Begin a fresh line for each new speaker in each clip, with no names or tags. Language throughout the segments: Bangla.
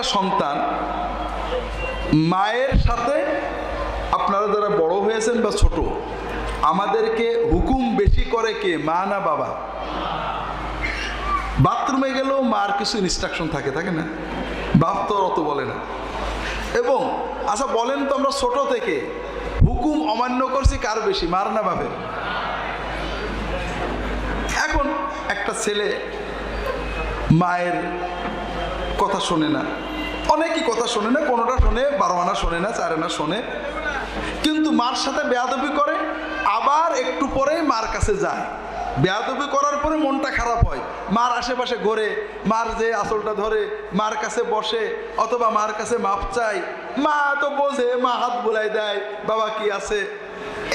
একটা সন্তান মায়ের সাথে আপনারা যারা বড় হয়েছেন বা ছোট, আমাদেরকে হুকুম বেশি করে কে, মা না বাবা? বাথরুমে গেলেও মার কিছু ইনস্ট্রাকশন থাকে থাকে না? বাপ তো অত বলে না। এবং আচ্ছা বলেন তো আমরা ছোট থেকে, হুকুম অমান্য করছি কার বেশি, মার না বাপের? এখন একটা ছেলে মায়ের কথা শোনে না। অনেকই কথা শোনে না কোনোটা শোনে বারো আনা শোনে না চার আনা শোনে। কিন্তু মার সাথে বেয়াদবি করে, আবার একটু পরেই মার কাছে যায়। বেয়াদবি করার পরে মনটা খারাপ হয়। মার আশেপাশে ঘোরে, মার যে আসলটা ধরে, মার কাছে বসে, অথবা মার কাছে মাপ চায়, মা তো বোঝে, মা হাত বোলাই দেয়, বাবা কি আছে?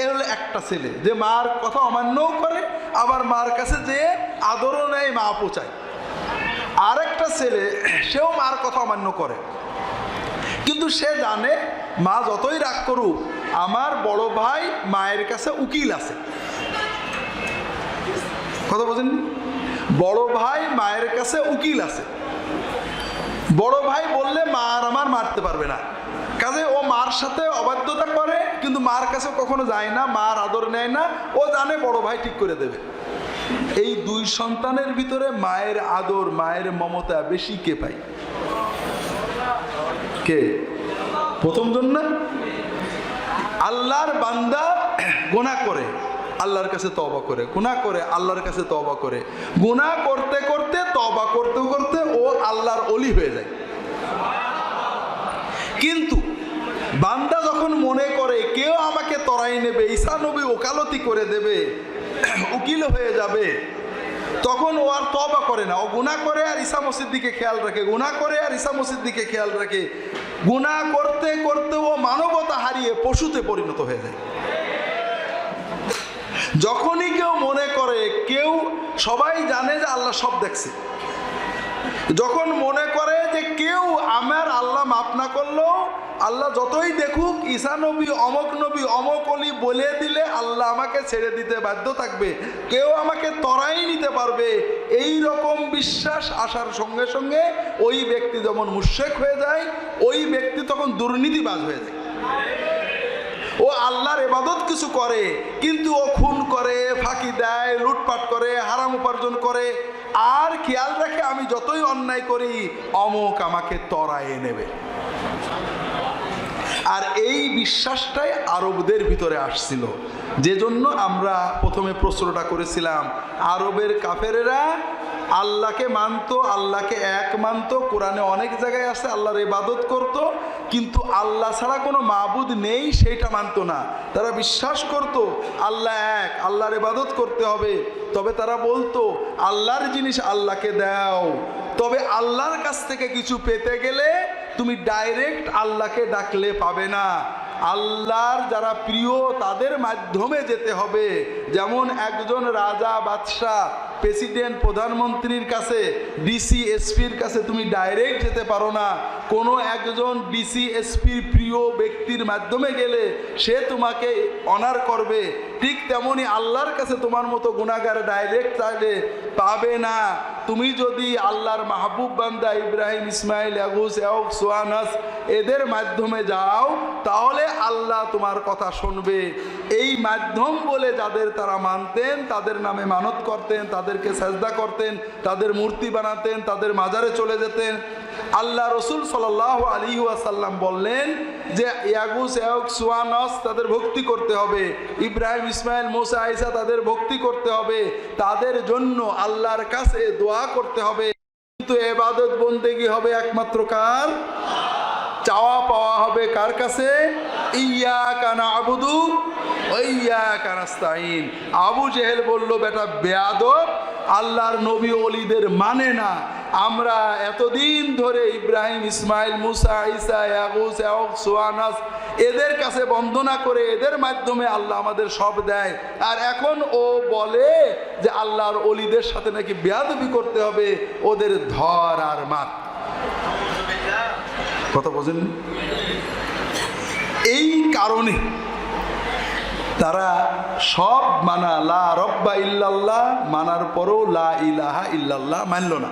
এ হলো একটা ছেলে, যে মার কথা অমান্যও করে, আবার মার কাছে যে আদরও নেয় মা পোচায় আরেকটা ছেলে, সেও মার কথা অমান্য করে। কিন্তু সে জানে, মা যতই রাগ করুক, আমার বড় ভাই মায়ের কাছে উকিল আছে। কথা বোঝেন বড় ভাই মায়ের কাছে উকিল আছে। বড় ভাই বললে মা আর আমার মারতে পারবে না। কাজে ও মার সাথে অবাধ্যতা করে, কিন্তু মার কাছে কখনো যায় না, মার আদর নেয় না, ও জানে বড় ভাই ঠিক করে দেবে। এই দুই সন্তানের ভিতরে মায়ের আদর, মায়ের মমতা বেশি কে পাই কে? প্রথম জন না আল্লাহর বান্দা গোনা করে, আল্লাহর কাছে তবা করে গুণা করে, আল্লাহর কাছে তবা করে। গুণা করতে করতে তবা করতে করতে ও আল্লাহর অলি হয়ে যায় কিন্তু বান্দা যখন মনে করে কেউ আমাকে তরাই নেবে, ঈসা নবী ওকালতি করে দেবে, উকিল হয়ে যাবে। তখন ও আর তবা করে না, ও গুণা করে আর ঈসা মসজিদ দিকে খেয়াল রাখে গুণা করে আর ঈসা মসজিদ দিকে খেয়াল রাখে। গুণা করতে করতে ও মানবতা হারিয়ে পশুতে পরিণত হয়ে যায়। যখনই কেউ মনে করে, কেউ সবাই জানে যে আল্লাহ সব দেখছে। যখন মনে করে যে কেউ আমার আল্লাহ মাপ না করলেও আল্লাহ যতই দেখুক, ঈসা নবী, অমক নবী, অমক অলি বলে দিলে আল্লাহ আমাকে ছেড়ে দিতে বাধ্য থাকবে। কেউ আমাকে তরাই নিতে পারবে। এই রকম বিশ্বাস আসার সঙ্গে সঙ্গে ওই ব্যক্তি যেমন মুশেক হয়ে যায়, ওই ব্যক্তি তখন দুর্নীতিবাজ হয়ে যায়। ও আল্লাহর এবাদত কিছু করে, কিন্তু ও খুন করে, ফাঁকি দেয়, লুটপাট করে, হারাম উপার্জন করে। আর খেয়াল রাখে আমি যতই অন্যায় করি, অমুক আমাকে তরায়ে নেবে। আর এই বিশ্বাসটাই আরবদের ভিতরে আসছিল। যে জন্য আমরা প্রথমে প্রশ্নটা করেছিলাম, আরবের কাফেরেরা আল্লাহকে মানতো, আল্লাহকে এক মানতো, কোরআনে অনেক জায়গায় আছে আল্লাহর ইবাদত করত, কিন্তু আল্লাহ ছাড়া কোনো মাবুদ নেই, সেইটা মানতো না। তারা বিশ্বাস করত, আল্লাহ এক, আল্লাহর ইবাদত করতে হবে। তবে তারা বলতো, আল্লাহর জিনিস আল্লাহকে দাও। তবে আল্লাহর কাছ থেকে কিছু পেতে গেলে তুমি ডাইরেক্ট আল্লাহকে ডাকলে পাবে না। আল্লাহর যারা প্রিয়, তাদের মাধ্যমে যেতে হবে। যেমন একজন রাজা, বাদশাহ প্রেসিডেন্ট প্রধানমন্ত্রীর কাছে ডিসি এসপির কাছে তুমি ডাইরেক্ট যেতে পারো না। কোনো একজন ডিসি এসপির প্রিয় ব্যক্তির মাধ্যমে গেলে সে তোমাকে অনার করবে। ঠিক তেমনি আল্লাহর কাছে তোমার মতো গুণাগার ডাইরেক্ট চাইলে পাবে না। তুমি যদি আল্লাহর মাহবুব বান্দা ইব্রাহিম, ইসমাইল আগুস এওক সোয়ানাস এদের মাধ্যমে যাও, তাহলে আল্লাহ তোমার কথা শুনবে। এই মাধ্যম বলে যাদের তারা মানতেন, তাদের নামে মানত করতেন, তাদেরকে সাজদা করতেন, তাদের মূর্তি বানাতেন, তাদের মাজারে চলে যেতেন। আল্লাহ রসুল সাল আলী আসাল্লাম বললেন যে ইয়াগুস এওক সুয়ানস তাদের ভক্তি করতে হবে। ইব্রাহিম, ইসমাইল, মোসা আইসা তাদের ভক্তি করতে হবে। তাদের জন্য আল্লাহর কাছে দোয়া করতে হবে। কিন্তু এবাদত বন্দেগি হবে একমাত্র কার? চাওয়া পাওয়া হবে কার কাছে? ইয়া কানা আবুদু ইয়া কানাস্তাইন আবু জেহেল বলল, বেটা, বেয়াদব আল্লাহর নবী অলিদের মানে না। আমরা এতদিন ধরে ইব্রাহিম, ইসমাইল, মুসা ইসা সোয়ানাস এদের কাছে বন্দনা করে এদের মাধ্যমে আল্লাহ আমাদের সব দেয়। আর এখন ও বলে যে আল্লাহর অলিদের সাথে নাকি বেয়াদবি করতে হবে, ওদের ধর আর মাত কথা বোঝেন? এই কারণে তারা সব মানা লা রব্বা ইল্লাল্লাহ, মানার পরও লা ইলাহা ইল্লাল্লাহ মানল না।